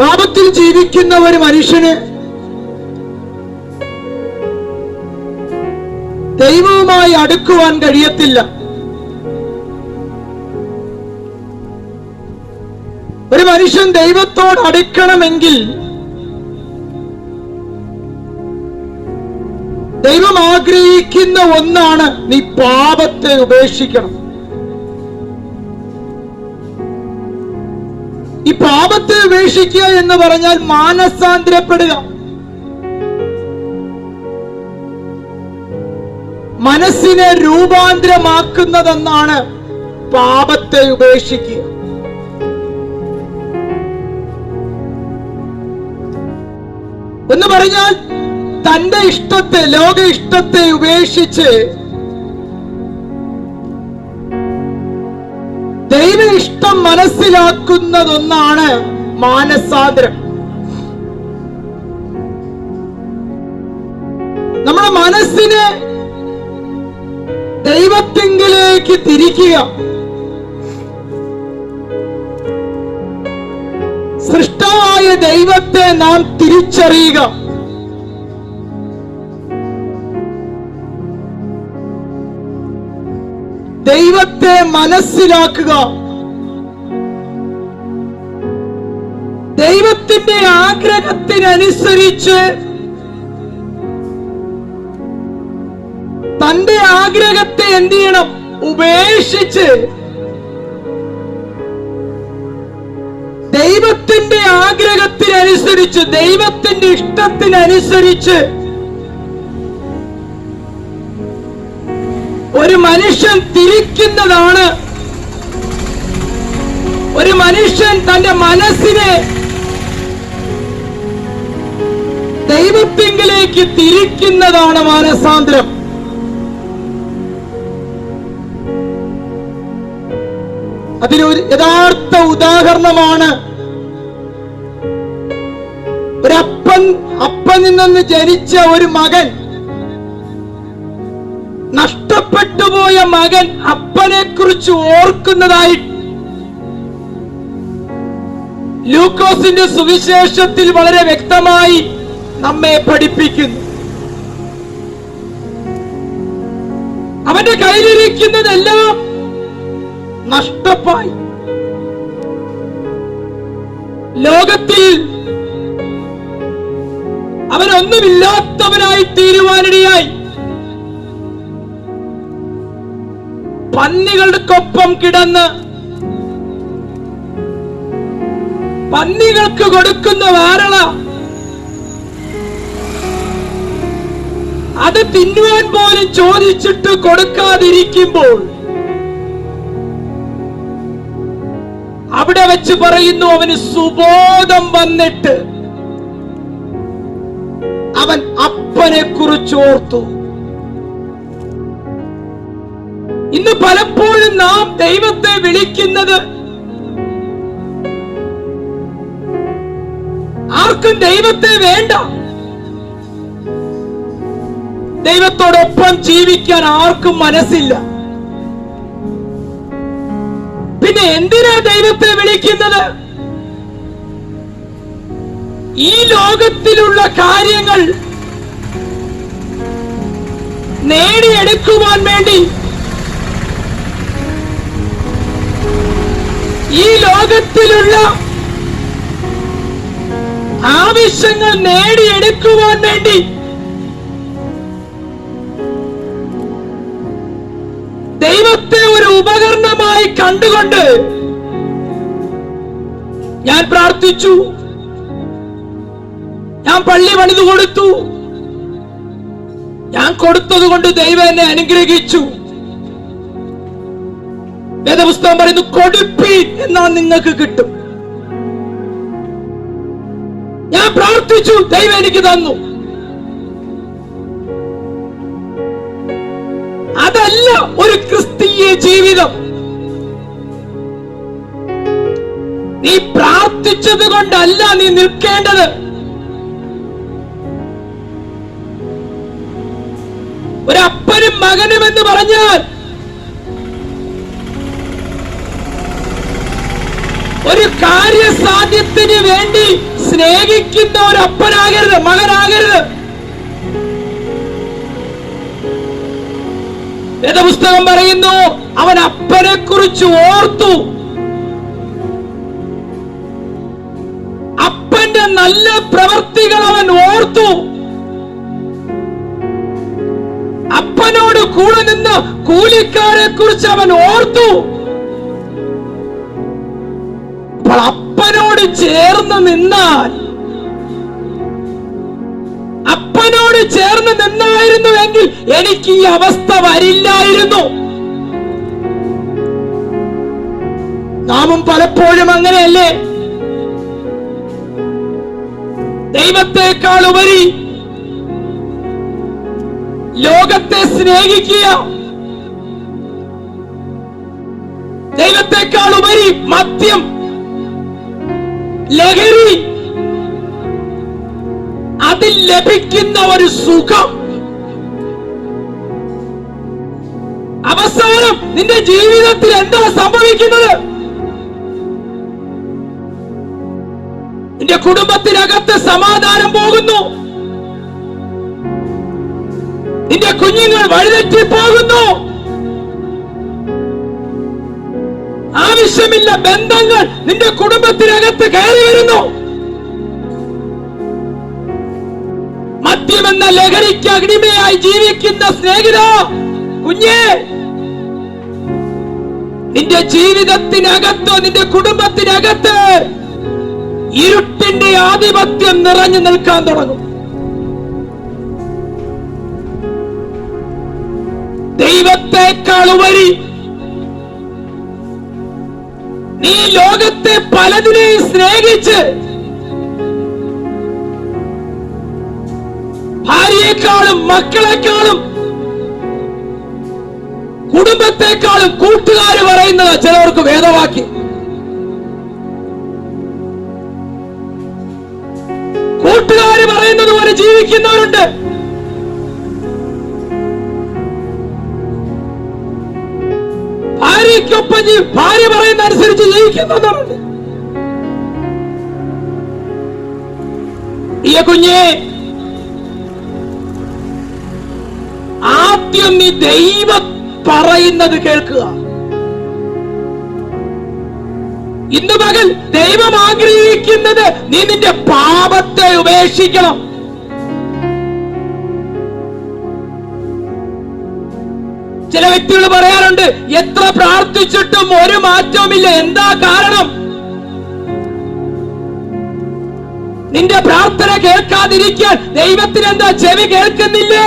പാപത്തിൽ ജീവിക്കുന്ന ഒരു മനുഷ്യന് ദൈവവുമായി അടുക്കുവാൻ കഴിയത്തില്ല. ഒരു മനുഷ്യൻ ദൈവത്തോട് അടുക്കണമെങ്കിൽ ദൈവം ആഗ്രഹിക്കുന്ന ഒന്നാണ് നീ പാപത്തെ ഉപേക്ഷിക്കണം. ഈ പാപത്തെ ഉപേക്ഷിക്കുക എന്ന് പറഞ്ഞാൽ മാനസാന്തരപ്പെടുക. മനസ്സിനെ രൂപാന്തരമാക്കുന്നതെന്നാണ് പാപത്തെ ഉപേക്ഷിക്കുക. എന്ന് പറഞ്ഞാൽ തന്റെ ഇഷ്ടത്തെ ലോക ഇഷ്ടത്തെ ഉപേക്ഷിച്ച് ദൈവ ഇഷ്ടം മനസ്സിലാക്കുന്നതൊന്നാണ് മാനസാന്തരം. നമ്മുടെ മനസ്സിനെ ദൈവത്തിങ്കിലേക്ക് തിരിക്കുക. സൃഷ്ടമായ ദൈവത്തെ നാം തിരിച്ചറിയുക. ദൈവത്തെ മനസ്സിലാക്കുക. ദൈവത്തിന്റെ ആഗ്രഹത്തിനനുസരിച്ച് തന്റെ ആഗ്രഹത്തെ എന്ത് ചെയ്യണം? ഉപേക്ഷിച്ച് ദൈവത്തിന്റെ ആഗ്രഹത്തിനനുസരിച്ച് ദൈവത്തിന്റെ ഇഷ്ടത്തിനനുസരിച്ച് ഒരു മനുഷ്യൻ തിരിക്കുന്നതാണ്. ഒരു മനുഷ്യൻ തന്റെ മനസ്സിനെ ദൈവത്തിങ്കിലേക്ക് തിരിക്കുന്നതാണ് മാനസാന്തരം. അതിനൊരു യഥാർത്ഥ ഉദാഹരണമാണ്. ഒരപ്പൻ അപ്പനിൽ നിന്ന് ജനിച്ച ഒരു മകൻ. നഷ്ടപ്പെട്ടുപോയ മകൻ അപ്പനെ കുറിച്ച് ഓർക്കുന്നതായി ലൂക്കോസിന്റെ സുവിശേഷത്തിൽ വളരെ വ്യക്തമായി നമ്മെ പഠിപ്പിക്കുന്നു. അവന്റെ കയ്യിലിരിക്കുന്നതെല്ലാം നഷ്ടപ്പായി ലോകത്തിൽ അവനൊന്നുമില്ലാത്തവനായി തീരുവാനിടയായി. പന്നികൾക്കൊപ്പം കിടന്ന് പന്നികൾക്ക് കൊടുക്കുന്ന വാരള അത് തിന്നുവാൻ പോലും ചോദിച്ചിട്ട് കൊടുക്കാതിരിക്കുമ്പോൾ അവിടെ വെച്ച് പറയുന്നു അവന് സുബോധം വന്നിട്ട് അവൻ അപ്പനെ കുറിച്ച് ഓർത്തു ഇന്ന് പലപ്പോഴും നാം ദൈവത്തെ വിളിക്കുന്നത് ആർക്കും ദൈവത്തെ വേണ്ട. ദൈവത്തോടൊപ്പം ജീവിക്കാൻ ആർക്കും മനസ്സില്ല. പിന്നെ എന്തിനാ ദൈവത്തെ വിളിക്കുന്നത്? ഈ ലോകത്തിലുള്ള കാര്യങ്ങൾ നേടിയെടുക്കുവാൻ വേണ്ടി ഈ ലോകത്തിലുള്ള ആവശ്യങ്ങൾ നേടിയെടുക്കുവാൻ വേണ്ടി ദൈവത്തെ ഒരു ഉപകരണമായി കണ്ടുകൊണ്ട് ഞാൻ പ്രാർത്ഥിച്ചു. ഞാൻ പള്ളി പണിത് കൊടുത്തു. ഞാൻ കൊടുത്തത് കൊണ്ട് ദൈവം എന്നെ അനുഗ്രഹിച്ചു. വേദപുസ്തകം പറയുന്നു കൊടുപ്പി എന്നാ നിങ്ങൾക്ക് കിട്ടും. ഞാൻ പ്രാർത്ഥിച്ചു ദൈവം എനിക്ക് തന്നു. നീ പ്രാർത്ഥിച്ചത് കൊണ്ടല്ല നീ നിൽക്കേണ്ടത്. ഒരപ്പനും മകനും എന്ന് പറഞ്ഞാൽ ഒരു കാര്യസാധ്യത്തിന് വേണ്ടി സ്നേഹിക്കുന്ന ഒരു അപ്പനാകരുത് മകനാകരുത്. വേദപുസ്തകം പറയുന്നു അവൻ അപ്പനെ കുറിച്ച് ഓർത്തു. അപ്പന്റെ നല്ല പ്രവൃത്തികൾ അവൻ ഓർത്തു. അപ്പനോട് കൂടെ നിന്ന് കൂലിക്കാരെ കുറിച്ച് അവൻ ഓർത്തു. അപ്പനോട് ചേർന്ന് നിന്നാൽ അപ്പനോട് ചേർന്ന് നിന്നായിരുന്നു എങ്കിൽ എനിക്ക് ഈ അവസ്ഥ വരില്ലായിരുന്നു. നാമും പലപ്പോഴും അങ്ങനെയല്ലേ? ദൈവത്തെക്കാൾ ഉപരി ലോകത്തെ സ്നേഹിക്കുക. ദൈവത്തെക്കാൾ ഉപരി മദ്യം ലഹരി അതിൽ ലഭിക്കുന്ന ഒരു സുഖം. അവസാനം നിന്റെ ജീവിതത്തിൽ എന്താ സംഭവിക്കുന്നത്? നിന്റെ കുടുംബത്തിനകത്ത് സമാധാനം പോകുന്നു. നിന്റെ കുഞ്ഞുങ്ങൾ വഴിതെറ്റി പോകുന്നു. ആവശ്യമില്ല ബന്ധങ്ങൾ നിന്റെ കുടുംബത്തിനകത്ത് കയറി വരുന്നു. മദ്യമെന്ന ലഹരിക്ക് അടിമയായി ജീവിക്കുന്ന സ്നേഹിത കുഞ്ഞേ നിന്റെ ജീവിതത്തിനകത്തോ നിന്റെ കുടുംബത്തിനകത്ത് ഇരുട്ടിന്റെ ആധിപത്യം നിറഞ്ഞു നിൽക്കാൻ തുടങ്ങും. ദൈവത്തെക്കാൾ ഉപരി നീ ലോകത്തെ പലതിനെയും സ്നേഹിച്ച് ഭാര്യയെക്കാളും മക്കളെക്കാളും കുടുംബത്തെക്കാളും കൂട്ടുകാർ പറയുന്നത് ചിലവർക്ക് വേദവാക്യം. പോലെ ജീവിക്കുന്നവരുണ്ട്. ഭാര്യയ്ക്കൊപ്പം ഭാര്യ പറയുന്ന അനുസരിച്ച് ജീവിക്കുന്നവരുണ്ട്. ഈ കുഞ്ഞെ ആദ്യം നീ ദൈവം പറയുന്നത് കേൾക്കുക. ഇന്ന് പകൽ ദൈവം ആഗ്രഹിക്കുന്നത് നീ നിന്റെ പാപത്തെ ഉപേക്ഷിക്കണം. ചില വ്യക്തികൾ പറയാറുണ്ട് എത്ര പ്രാർത്ഥിച്ചിട്ടും ഒരു മാറ്റവുമില്ല. എന്താ കാരണം? നിന്റെ പ്രാർത്ഥന കേൾക്കാതിരിക്കാൻ ദൈവത്തിന് എന്താ ചെവി കേൾക്കുന്നില്ലേ?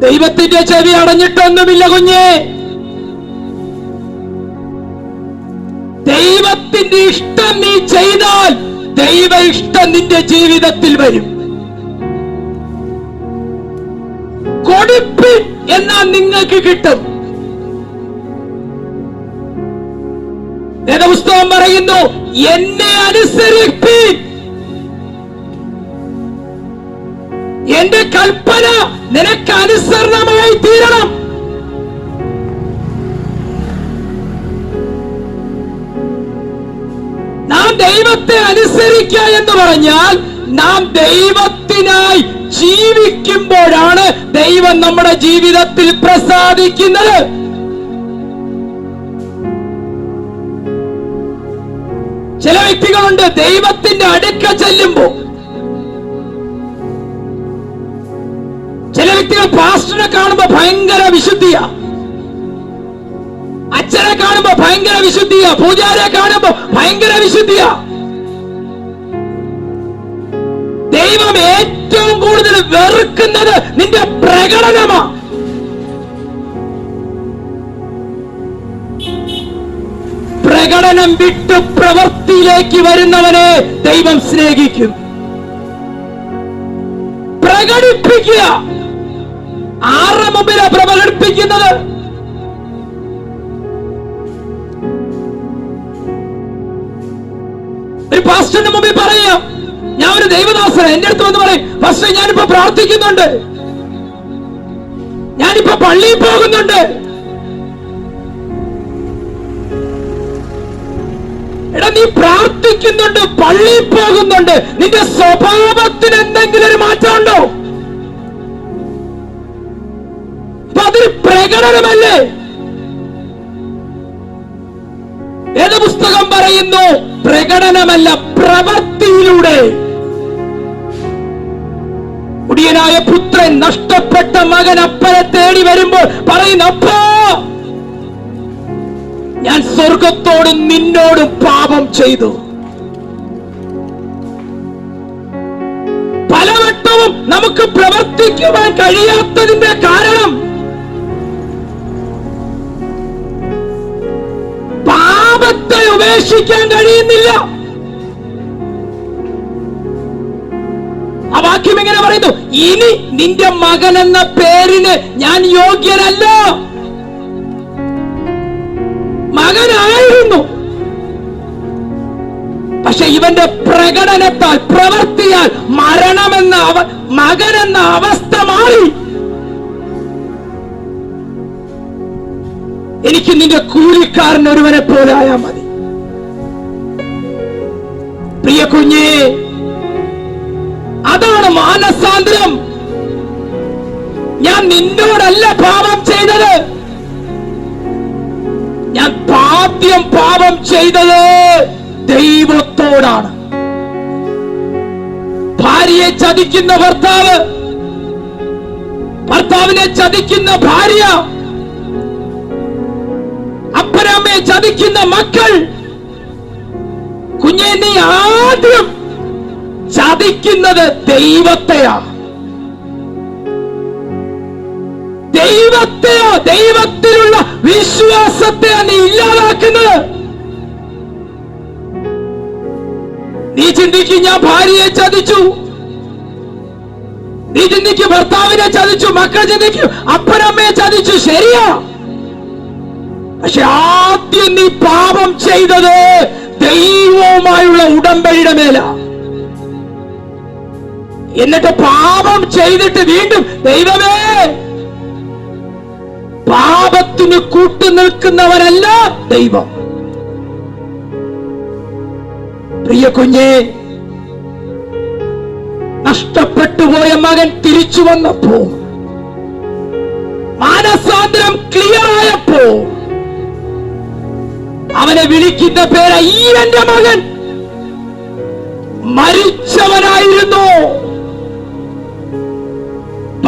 ദൈവത്തിന്റെ ചെവി അടഞ്ഞിട്ടൊന്നുമില്ല കുഞ്ഞേ. ദൈവത്തിന്റെ ഇഷ്ടം നീ ചെയ്താൽ ദൈവ ഇഷ്ടം നിന്റെ ജീവിതത്തിൽ വരും. കൊടുപ്പിൻ എന്നാ നിങ്ങൾക്ക് കിട്ടും. വേദപുസ്തകം പറയുന്നു എന്നെ അനുസരിപ്പീൻ എന്റെ കൽപ്പന നിനക്ക് അനുസരണമായി തീരണം. നാം ദൈവത്തെ അനുസരിക്കുക എന്ന് പറഞ്ഞാൽ നാം ദൈവത്തിനായി ജീവിക്കുമ്പോഴാണ് ദൈവം നമ്മുടെ ജീവിതത്തിൽ പ്രസാദിക്കുന്നത്. ചില വ്യക്തികളുണ്ട് ദൈവത്തിന്റെ അടുക്ക ചെല്ലുമ്പോ ചില വ്യക്തികൾ പാസ്റ്ററിനെ കാണുമ്പോ ഭയങ്കര വിശുദ്ധിയാ. അച്ഛനെ കാണുമ്പോ ഭയങ്കര വിശുദ്ധിയാ. പൂജാരെ കാണുമ്പോ ഭയങ്കര വിശുദ്ധിയാ. ദൈവം ഏറ്റവും കൂടുതൽ വെറുക്കുന്നത് നിന്റെ പ്രകടനമാ. പ്രകടനം വിട്ട് പ്രവൃത്തിയിലേക്ക് വരുന്നവനെ ദൈവം സ്നേഹിക്കും. പ്രകടിപ്പിക്കുക. ആരുടെ മുമ്പിലാ പ്രകടിപ്പിക്കുന്നത്. ഒരു പാസ്റ്ററിന്റെ മുമ്പിൽ പറയാം. ഞാൻ ഒരു ദൈവദാസന. എന്റെ അടുത്ത് വന്ന് പറയും പക്ഷേ ഞാനിപ്പോ പ്രാർത്ഥിക്കുന്നുണ്ട്. ഞാനിപ്പോ പള്ളിയിൽ പോകുന്നുണ്ട്. എടാ നീ പ്രാർത്ഥിക്കുന്നുണ്ട് പള്ളിയിൽ പോകുന്നുണ്ട്. നിന്റെ സ്വഭാവത്തിന് എന്തെങ്കിലും ഒരു മാറ്റമുണ്ടോ? അപ്പൊ അതൊരു പ്രകടനമല്ലേ? ഏത് പുസ്തകം പറയുന്നു? പ്രകടനമല്ല പ്രവൃത്തിയിലൂടെ. മുടിയനായ പുത്രൻ നഷ്ടപ്പെട്ട മകൻ അപ്പനെ തേടി വരുമ്പോൾ പറയുന്ന അപ്പാ ഞാൻ സ്വർഗത്തോടും നിന്നോടും പാപം ചെയ്തു. പലവട്ടവും നമുക്ക് പ്രവർത്തിക്കുവാൻ കഴിയാത്തതിന്റെ കാരണം പാപത്തെ ഉപേക്ഷിക്കാൻ കഴിയുന്നില്ല. പറയുന്നു ഇനി നിന്റെ മകൻ എന്ന പേരിന് ഞാൻ യോഗ്യനല്ല. മകനായിരുന്നു. പക്ഷെ ഇവന്റെ പ്രകടനത്താൽ പ്രവർത്തിയാൽ മരണമെന്ന അവ എന്ന അവസ്ഥ മാറി. എനിക്ക് നിന്റെ കൂലിക്കാരൻ ഒരുവനെ പോലെ ആയാൽ മതി. പ്രിയ കുഞ്ഞേ അതാണ് മാനസാന്തരം. ഞാൻ നിന്നോടല്ല പാപം ചെയ്തത്. ഞാൻ ആദ്യം പാപം ചെയ്തത് ദൈവത്തോടാണ്. ഭാര്യയെ ചതിക്കുന്ന ഭർത്താവ് ഭർത്താവിനെ ചതിക്കുന്ന ഭാര്യ അപ്പനമ്മയെ ചതിക്കുന്ന മക്കൾ കുഞ്ഞെ നീ ആദ്യം ചതിക്കുന്നത് ദൈവത്തെയാ ദൈവത്തെയോ ദൈവത്തിലുള്ള വിശ്വാസത്തെ നീ ഇല്ലാതാക്കുന്നത്? നീ ചിന്തിക്കും ഞാൻ ഭാര്യയെ ചതിച്ചു. നീ ചിന്തിക്കും ഭർത്താവിനെ ചതിച്ചു. മക്കൾ ചിന്തിക്കും അപ്പനമ്മയെ ചതിച്ചു. ശരിയാ. പക്ഷെ ആദ്യം നീ പാപം ചെയ്തത് ദൈവവുമായുള്ള ഉടമ്പടിയുടെ മേല. എന്നിട്ട് പാപം ചെയ്തിട്ട് വീണ്ടും ദൈവമേ പാപത്തിന് കൂട്ടു നിൽക്കുന്നവരല്ല ദൈവം. പ്രിയ കുഞ്ഞെ നഷ്ടപ്പെട്ടുപോയ മകൻ തിരിച്ചു വന്നപ്പോ മാനസാന്തരം ക്ലിയർ ആയപ്പോ അവനെ വിളിക്കുന്ന പേരെ ഈ എന്റെ മകൻ മരിച്ചവനായിരുന്നു.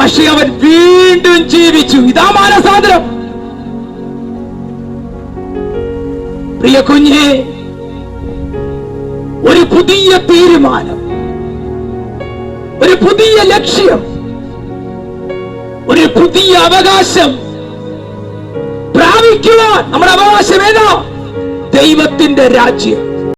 പക്ഷെ അവൻ വീണ്ടും ജീവിച്ചു. ഇതാ മാനസാന്തരം. പ്രിയ കുഞ്ഞെ ഒരു പുതിയ തീരുമാനം ഒരു പുതിയ ലക്ഷ്യം ഒരു പുതിയ അവകാശം പ്രാപിക്കുവാൻ നമ്മുടെ അവകാശം ഏതാ? ദൈവത്തിന്റെ രാജ്യം.